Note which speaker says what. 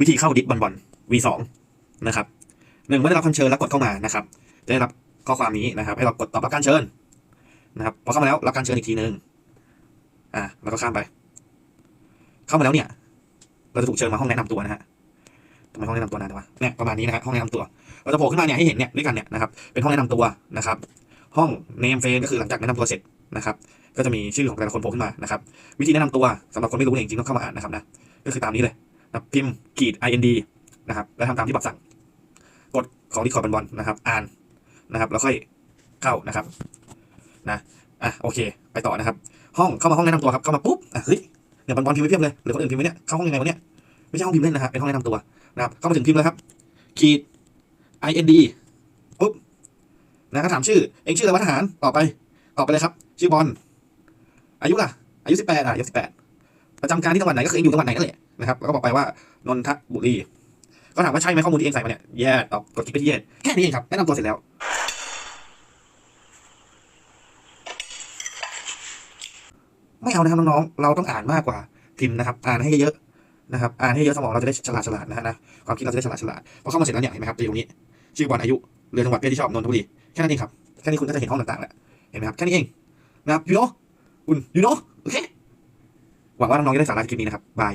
Speaker 1: วิธีเข้าดิสบอลบอล V2 นะครับหนึ่งเมื่อได้รับคำเชิญแล้วกดเข้ามานะครับ จะได้รับข้อความนี้นะครับ ให้เรากดตอบรับการเชิญนะครับพอเข้ามาแล้วรับการเชิญอีกทีหนึ่งอ่าแล้วก็ข้ามไป เข้ามาแล้วเนี่ย เราจะถูกเชิญมาห้องแนะนำตัวนะฮะทำไมห้องแนะนำตัวนานจังวะเนี่ยประมาณนี้นะครับห้องแนะนำตัว เราจะโผล่ขึ้นมาเนี่ยให้เห็นเนี่ยด้วยกันเนี่ยนะครับเป็นห้องแนะนำตัวนะครับ ห้องเนมเฟนก็คือหลังจากแนะนำตัวเสร็จนะครับ ก็จะมีชื่อของแต่ละคนโผล่ขึ้นมานะครับ วิธีแนะนำตัวสำหรับคนไม่รู้เนี่ยจริงๆต้องเข้ามาอ่านนะครับนะก็คือตามนี้เลย พิมพ์ขีด ind นะครับแล้วทำตามที่บอกสั่ง กดของที่ขอเป็นบอลนะครับ อ่านนะครับ แล้วค่อยเข้านะครับนะอะโอเค ไปต่อนะครับ ห้องเข้ามาห้องแนะนำตัวครับเข้ามาปุ๊บอะเฮ้ยเนี่ยบอลบอลพิมพ์ไว้เพียบเลยหรือคนอื่นพิมพ์ไว้เนี่ยเข้าห้องยังไงวะเนี่ยไม่ใช่ห้องพิมพ์เล่นนะครับเป็นห้องแนะนำตัวนะครับเข้ามาถึงพิมพ์แล้วครับขีด ind ปุ๊บนะก็ถามชื่อเองชื่ออะไรวะทหารตอบไปตอบไปเลยครับ ชื่อบอลอายุล่ะอายุสิบแปดอะอายุสิบแปดประจำการที่จังหวัดไหนก็คือเองอยู่จังหวัดไหนนั่นแหละ นะครับแล้วก็บอกไปว่านนทบุรี ก็ถามว่าใช่ไหมข้อมูลที่เองใส่มาเนี่ยแย่ตอบกดคลิกไปที่แย่แค่นี้เองครับแนะนำตัวเสร็จแล้วไม่เอานะครับน้องๆ เราต้องอ่านมากกว่าพิมพ์นะครับ อ่านให้เยอะๆนะครับ อ่านให้เยอะสมองเราจะได้ฉลาดฉลาดนะฮะนะ ความคิดเราจะได้ฉลาดฉลาดพอเข้ามาเสร็จแล้วเนี่ยเห็นไหมครับจะอยู่ตรงนี้ ชื่อบอลอายุ เรือนจังหวัดเพศที่ชอบ นนทบุรี แค่นั้นเองครับ แค่นี้คุณก็จะเห็นห้องต่างๆแล้ว เห็นไหมครับ แค่นี้เองนะครับยูโนคุณยูโนโอเค หวังว่าน้องๆ จะได้สาระจากคลิปนี้นะครับ บาย